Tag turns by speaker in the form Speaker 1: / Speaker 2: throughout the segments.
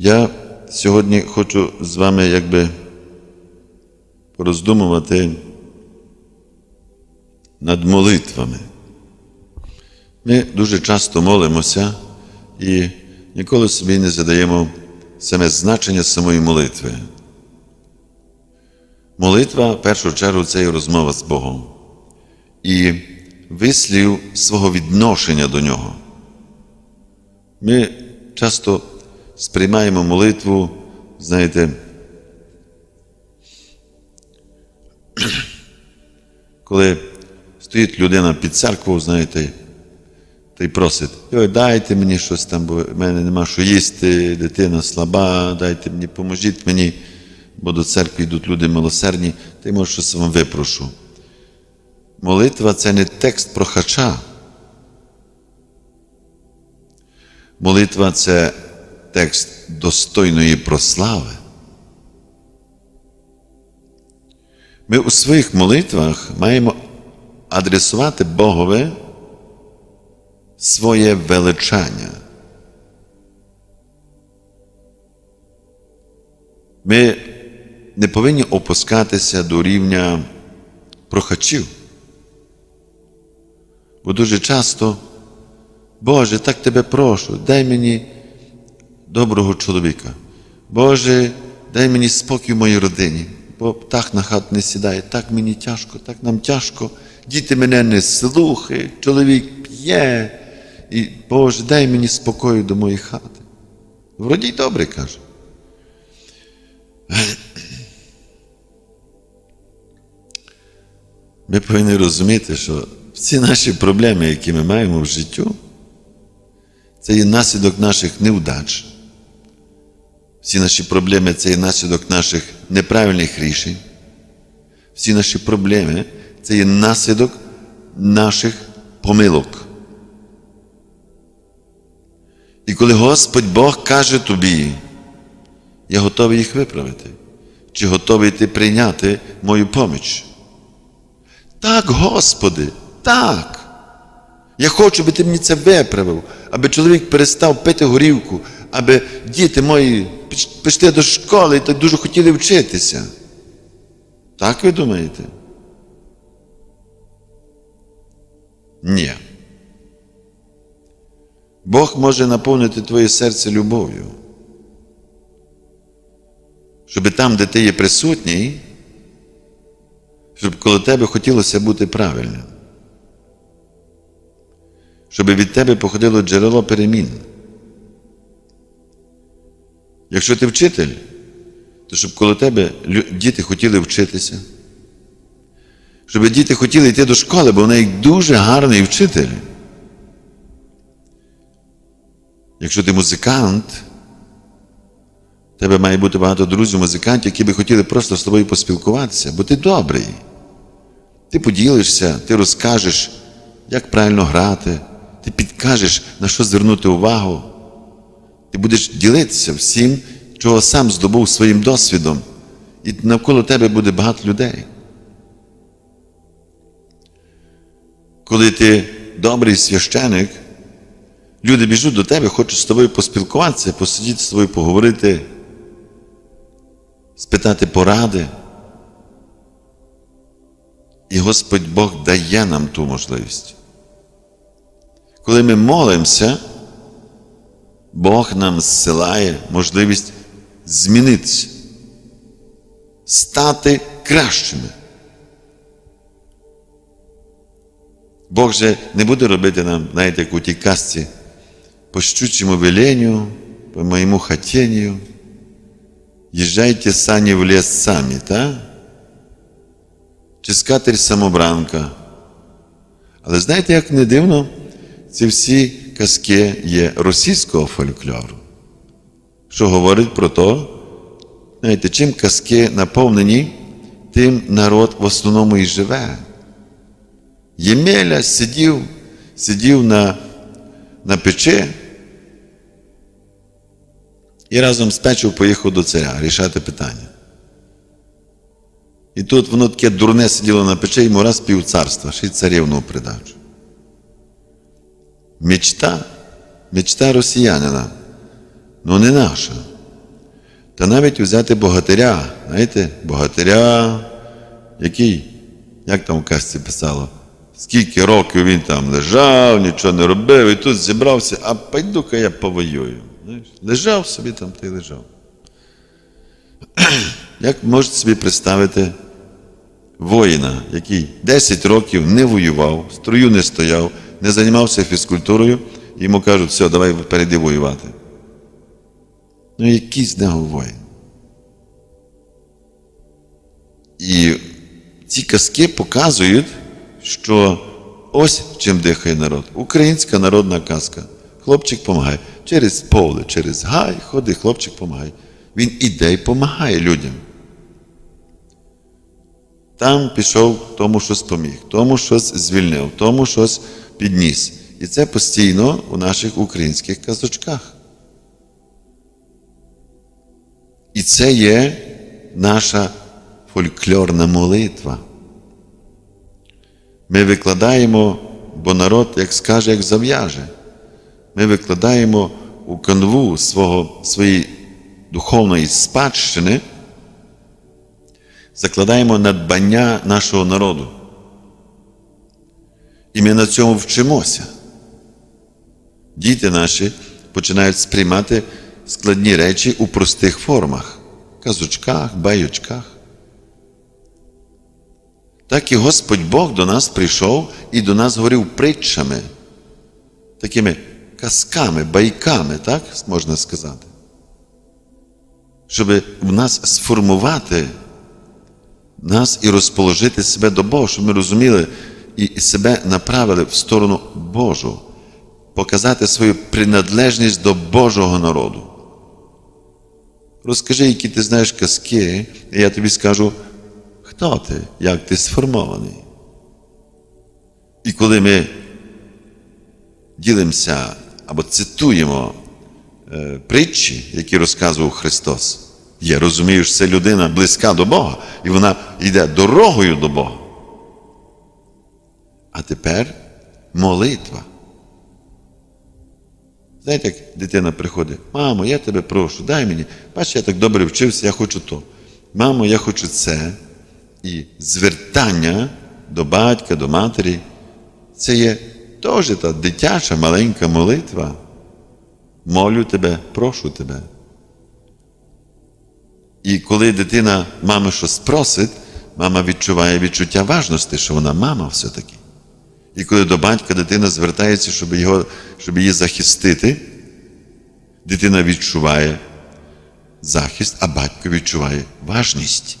Speaker 1: Я сьогодні хочу з вами якби пороздумувати над молитвами. Ми дуже часто молимося і ніколи собі не задаємо саме значення самої молитви. Молитва, в першу чергу, це і розмова з Богом. І вислів свого відношення до Нього. Ми часто сприймаємо молитву, знаєте, коли стоїть людина під церквою, знаєте, та й просить, Ой, дайте мені щось там, бо в мене нема що їсти, дитина слаба, дайте мені, поможіть мені, бо до церкви йдуть люди милосердні, та й може щось вам випрошу. Молитва це не текст прохача. Молитва це текст достойної прослави. Ми у своїх молитвах маємо адресувати Богові своє величання. Ми не повинні опускатися до рівня прохачів. Бо дуже часто, Боже, так тебе прошу, дай мені доброго чоловіка. Боже, дай мені спокій в моїй родині, бо птах на хат не сідає, так мені тяжко, так нам тяжко. Діти мене не слухають, чоловік п'є. І Боже, дай мені спокою до моєї хати. Вроді й добре каже. Ми повинні розуміти, що всі наші проблеми, які ми маємо в життю, це є наслідок наших невдач. Всі наші проблеми це є наслідок наших неправильних рішень. Всі наші проблеми це є наслідок наших помилок. І коли Господь Бог каже тобі, я готовий їх виправити, чи готовий ти прийняти мою поміч? Так, Господи, так. Я хочу, аби ти мені це виправив, аби чоловік перестав пити горівку, аби діти мої пішли до школи і так дуже хотіли вчитися. Так ви думаєте? Ні. Бог може наповнити твоє серце любов'ю. Щоб там, де ти є присутній, щоб коло тебе хотілося бути правильним. Щоб від тебе походило джерело перемін. Якщо ти вчитель, то щоб коло тебе діти хотіли вчитися. Щоб діти хотіли йти до школи, бо в неї дуже гарний вчитель. Якщо ти музикант, в тебе має бути багато друзів, музикантів, які би хотіли просто з тобою поспілкуватися, бо ти добрий. Ти поділишся, ти розкажеш, як правильно грати, ти підкажеш, на що звернути увагу. Ти будеш ділитися всім, чого сам здобув своїм досвідом, і навколо тебе буде багато людей. Коли ти добрий священик, люди біжуть до тебе, хочуть з тобою поспілкуватися, посидіти з тобою, поговорити, спитати поради. І Господь Бог дає нам ту можливість. Коли ми молимося, Бог нам зсилає можливість змінитися, стати кращими. Бог же не буде робити нам, знаєте, як у тій казці, по щучому веленню, по моєму хотінню, їжджайте сані в ліс самі, так? Чи скатер самобранка. Але знаєте, як не дивно, ці всі казки є російського фольклору, що говорить про те, знаєте, чим казки наповнені, тим народ в основному і живе. Ємеля сидів, сидів на, на печі і разом з печів поїхав до царя рішати питання. І тут воно таке дурне сиділо на печі, йому раз пів царства, ще й царівну придачу. Мечта, мечта росіянина, ну не наша. Та навіть взяти богатиря, знаєте, богатиря, який, як там в казці писало, скільки років він там лежав, нічого не робив, і тут зібрався, а пойду-ка я повоюю. Знаєш, лежав собі там, та й лежав. Як можете собі представити воїна, який 10 років не воював, в строю не стояв, не займався фізкультурою, йому кажуть, все, давай перейди воювати. Ну, який з нього воїн? І ці казки показують, що ось чим дихає народ. Українська народна казка. Хлопчик помагає. Через поле, через гай, ходи, хлопчик помагає. Він іде і помагає людям. Там пішов, тому щось поміг, тому щось звільнив, тому щось підніс. І це постійно у наших українських казочках. І це є наша фольклорна молитва. Ми викладаємо, бо народ, як скаже, як зав'яже. Ми викладаємо у канву свого, своєї духовної спадщини, закладаємо надбання нашого народу. І ми на цьому вчимося. Діти наші починають сприймати складні речі у простих формах казочках, байочках. Так і Господь Бог до нас прийшов і до нас говорив притчами, такими казками, байками, так можна сказати. Щоб в нас сформувати нас і розположити себе до Бога, щоб ми розуміли і себе направили в сторону Божу, показати свою приналежність до Божого народу. Розкажи, які ти знаєш казки, і я тобі скажу, хто ти, як ти сформований. І коли ми ділимося або цитуємо е, притчі, які розказував Христос, я розумію, що це людина близька до Бога, і вона йде дорогою до Бога. А тепер молитва. Знаєте, як дитина приходить, мамо, я тебе прошу, дай мені. Бач, я так добре вчився, я хочу то. Мамо, я хочу це. І звертання до батька, до матері, це є теж та дитяча маленька молитва. Молю тебе, прошу тебе. І коли дитина мами щось просить, мама відчуває відчуття важності, що вона мама все-таки. І коли до батька дитина звертається, щоб, його, щоб її захистити, дитина відчуває захист, а батько відчуває важність.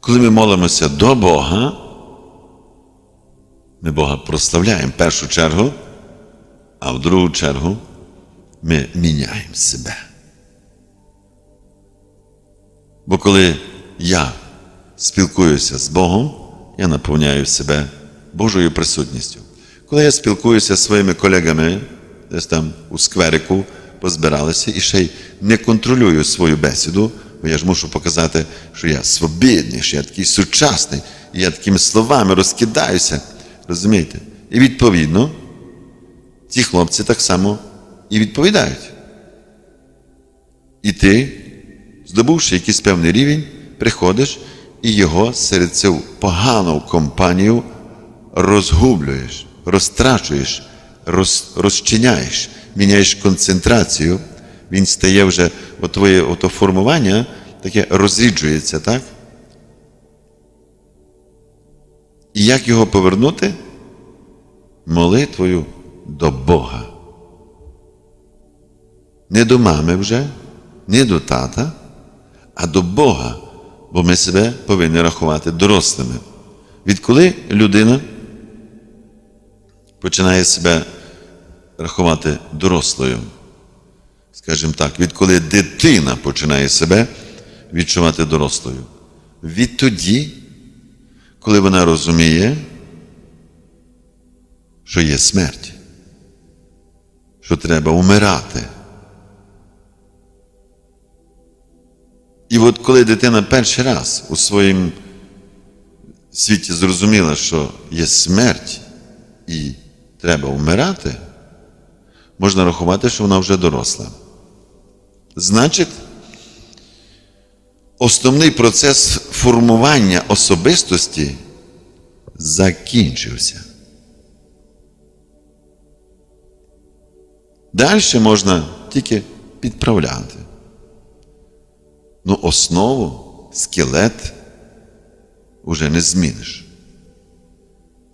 Speaker 1: Коли ми молимося до Бога, ми Бога прославляємо в першу чергу, а в другу чергу ми міняємо себе. Бо коли я спілкуюся з Богом, я наповняю себе Божою присутністю. Коли я спілкуюся зі своїми колегами, десь там у скверику позбиралися, і ще й не контролюю свою бесіду, бо я ж мушу показати, що я свобідний, що я такий сучасний, і я такими словами розкидаюся. Розумієте? І відповідно, ті хлопці так само і відповідають. І ти, здобувши якийсь певний рівень, приходиш і його серед цю погану компанію розгублюєш, розтрачуєш, роз, розчиняєш, міняєш концентрацію, він стає вже, от твоє ото формування таке розріджується, так? І як його повернути? Молитвою до Бога. Не до мами вже, не до тата, а до Бога, бо ми себе повинні рахувати дорослими. Відколи людина починає себе рахувати дорослою, скажімо так, відколи дитина починає себе відчувати дорослою, відтоді, коли вона розуміє, що є смерть, що треба умирати. І от коли дитина перший раз у своєму світі зрозуміла, що є смерть і треба вмирати, можна рахувати, що вона вже доросла. Значить, основний процес формування особистості закінчився. Далі можна тільки підправляти. Ну, основу, скелет уже не зміниш.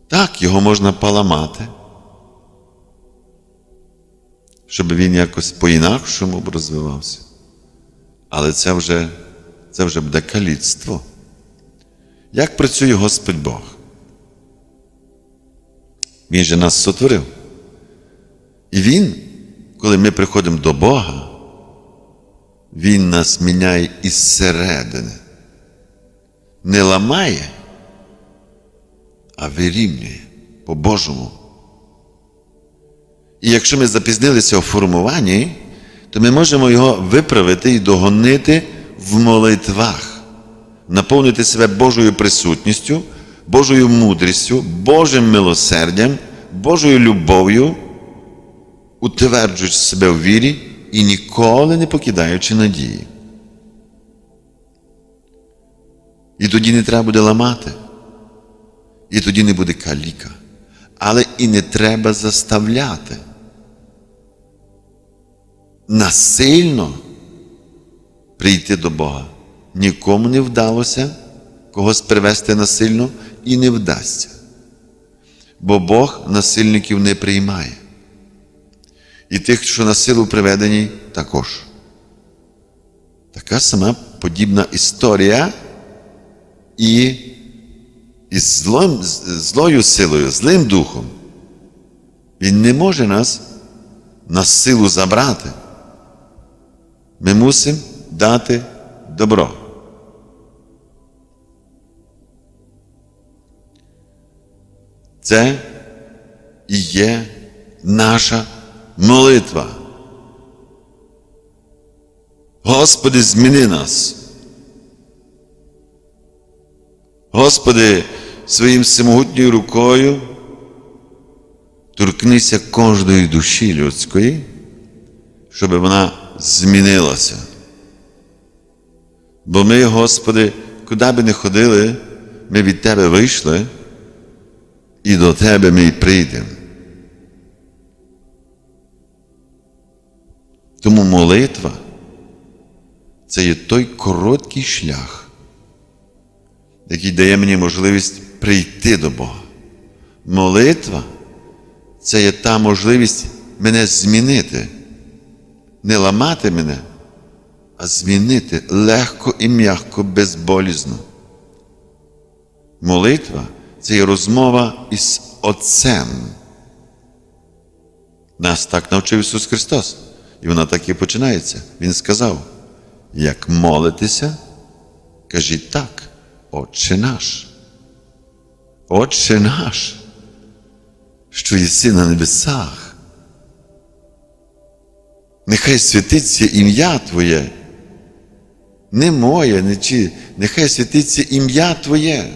Speaker 1: Так, його можна поламати, щоб він якось по-інакшому б розвивався. Але це вже, це вже буде каліцтво. Як працює Господь Бог? Він же нас сотворив. І Він, коли ми приходимо до Бога, Він нас міняє із середини. Не ламає, а вирівнює по-божому. І якщо ми запізнилися у формуванні, то ми можемо його виправити і догонити в молитвах, наповнити себе Божою присутністю, Божою мудрістю, Божим милосердям, Божою любов'ю, утверджуючи себе в вірі і ніколи не покидаючи надії. І тоді не треба буде ламати. І тоді не буде каліка. Але і не треба заставляти. Насильно прийти до Бога. Нікому не вдалося когось привести насильно і не вдасться. Бо Бог насильників не приймає. І тих, що на силу приведені, також. Така сама подібна історія і із злом, злою силою, злим духом. Він не може нас на силу забрати. Ми мусимо дати добро. Це і є наша молитва. Господи, зміни нас. Господи, своїм всемогутньою рукою торкнися кожної душі людської, щоб вона змінилася. Бо ми, Господи, куди би не ходили, ми від Тебе вийшли, і до Тебе ми й прийдемо. Тому молитва це є той короткий шлях, який дає мені можливість прийти до Бога. Молитва це є та можливість мене змінити, не ламати мене, а змінити легко і м'яко, безболізно. Молитва це є розмова із Отцем. Нас так навчив Ісус Христос. І вона так і починається. Він сказав: як молитеся, кажіть так, Отче наш. Отче наш, що єси на небесах. Нехай святиться ім'я Твоє. Не моє, не чи, нехай святиться ім'я Твоє.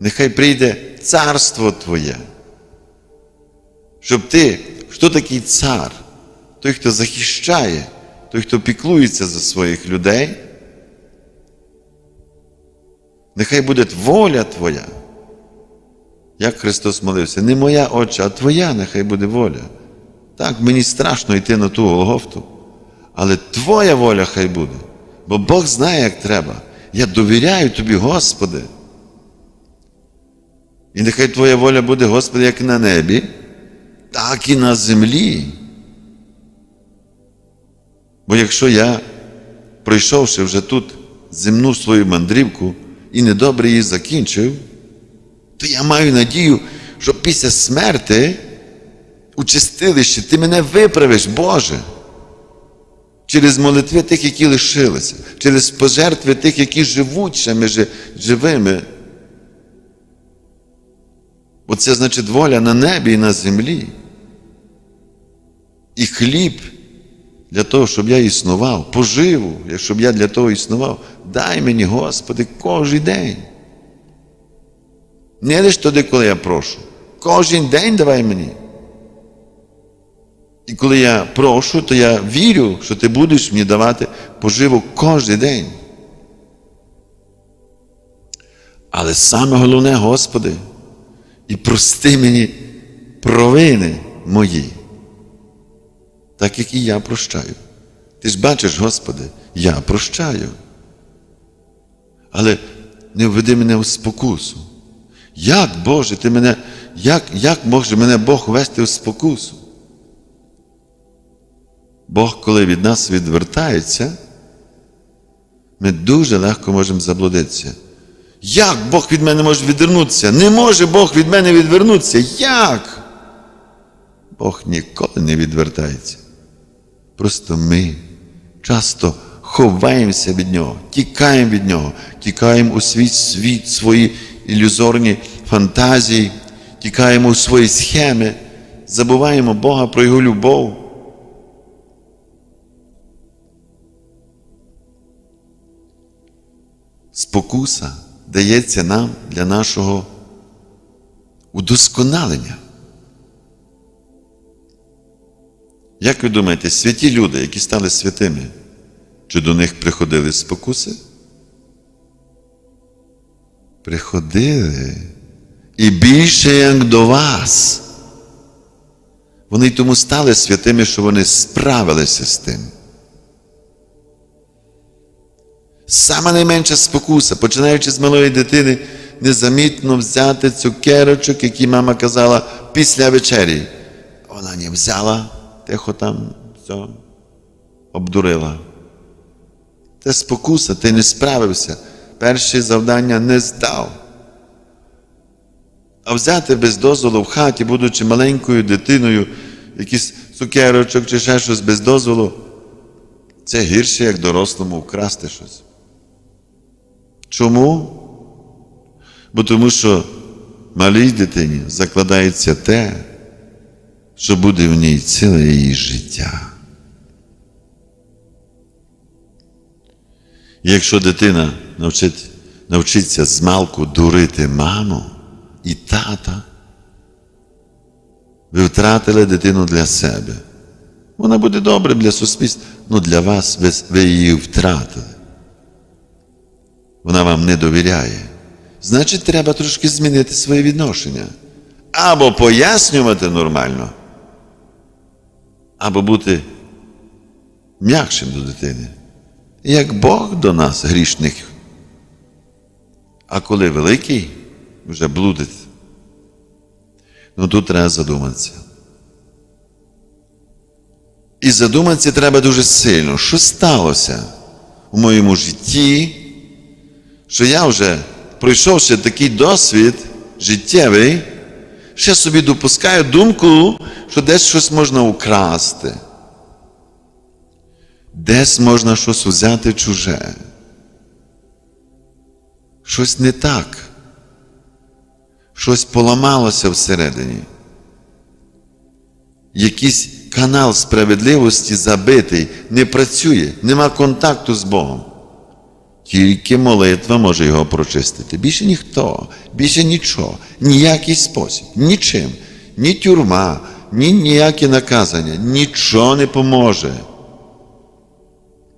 Speaker 1: Нехай прийде царство Твоє. Щоб ти, хто такий цар? Той, хто захищає, той, хто піклується за своїх людей. Нехай буде воля Твоя. Як Христос молився, не моя отче, а Твоя нехай буде воля. Так, мені страшно йти на ту Голгофту, але Твоя воля хай буде. Бо Бог знає, як треба. Я довіряю Тобі, Господи. І нехай Твоя воля буде, Господи, як на небі, так і на землі. Бо якщо я, пройшовши вже тут земну свою мандрівку і недобре її закінчив, то я маю надію, що після смерти у чистилищі ти мене виправиш, Боже. Через молитви тих, які лишилися, через пожертви тих, які живуть ще між живими. Бо це значить воля на небі і на землі. І хліб для того, щоб я існував, поживу, щоб я для того існував, дай мені, Господи, кожен день. Не лише тоді, коли я прошу. Кожен день давай мені. І коли я прошу, то я вірю, що ти будеш мені давати поживу кожен день. Але саме головне, Господи, і прости мені провини мої, так як і я прощаю. Ти ж бачиш, Господи, я прощаю. Але не введи мене у спокусу. Як, Боже, ти мене, як, як може мене Бог вести у спокусу? Бог, коли від нас відвертається, ми дуже легко можемо заблудитися. Як Бог від мене може відвернутися? Не може Бог від мене відвернутися. Як? Бог ніколи не відвертається. Просто ми часто ховаємося від Нього, тікаємо від Нього, тікаємо у свій світ, свої ілюзорні фантазії, тікаємо у свої схеми, забуваємо Бога про Його любов. Спокуса дається нам для нашого удосконалення. Як ви думаєте, святі люди, які стали святими, чи до них приходили спокуси? Приходили. І більше як до вас. Вони й тому стали святими, що вони справилися з тим. Сама найменша спокуса, починаючи з малої дитини, незамітно взяти цукерочок, які мама казала після вечері. Вона не взяла, тихо там все обдурила. Це спокуса, ти не справився. Перше завдання не здав. А взяти без дозволу в хаті, будучи маленькою дитиною, якийсь цукерочок чи ще щось без дозволу, це гірше, як дорослому вкрасти щось. Чому? Бо тому що малій дитині закладається те, що буде в ній ціле її життя. Якщо дитина навчить, навчиться змалку дурити маму і тата, ви втратили дитину для себе. Вона буде добре для суспільства, але для вас ви, ви її втратили. Вона вам не довіряє. Значить, треба трошки змінити своє відношення. Або пояснювати нормально, або бути м'якшим до дитини. Як Бог до нас, грішних. А коли великий, вже блудить. Ну тут треба задуматися. І задуматися треба дуже сильно, що сталося у моєму житті, що я вже, пройшовши такий досвід життєвий, ще собі допускаю думку, що десь щось можна украсти. Десь можна щось взяти чуже. Щось не так. Щось поламалося всередині. Якийсь канал справедливості забитий, не працює, нема контакту з Богом. Тільки молитва може його прочистити. Більше ніхто, більше нічого, ніякий спосіб, нічим, ні тюрма, ні ніякі наказання, нічого не поможе.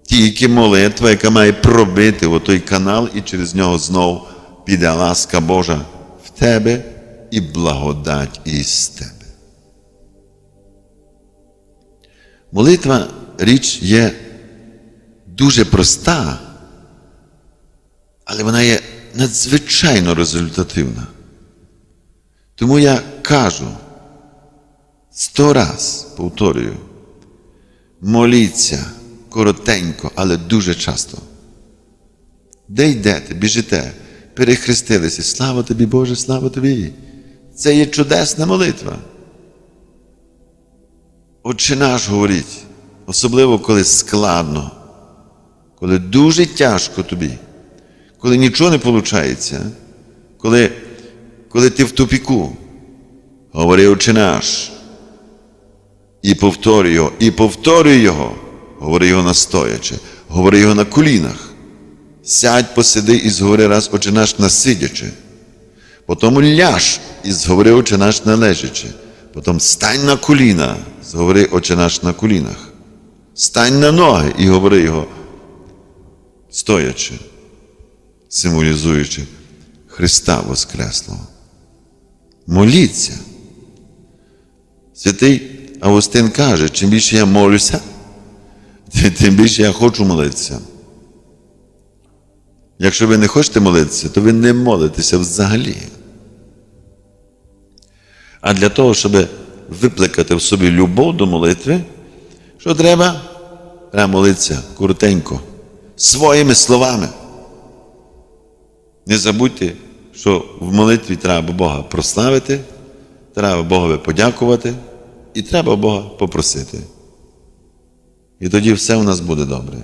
Speaker 1: Тільки молитва, яка має пробити в той канал, і через нього знов піде ласка Божа в тебе і благодать із тебе. Молитва річ є дуже проста, але вона є надзвичайно результативна. Тому я кажу сто раз повторюю, моліться коротенько, але дуже часто. Де йдете, біжите, перехрестилися. Слава тобі, Боже, слава тобі. Це є чудесна молитва. Отче наш говорить, особливо коли складно, коли дуже тяжко тобі, коли нічого не виходить, коли, коли ти в тупіку, говори Отче наш. І повторюй його, і повторюй його, говори його настоячи, говори його на колінах. Сядь, посиди і зговори раз Отче наш насидячи. Потім ляж і зговори Отче наш належачи. Потім стань на коліна, Зговори Отче наш на колінах. Стань на ноги і говори його, стоячи, символізуючи Христа Воскреслого. Моліться. Святий Августин каже, чим більше я молюся, тим більше я хочу молитися. Якщо ви не хочете молитися, то ви не молитеся взагалі. А для того, щоб випликати в собі любов до молитви, що треба? Треба молитися коротенько, своїми словами. Не забудьте, що в молитві треба Бога прославити, треба Богові подякувати і треба Бога попросити. І тоді все у нас буде добре.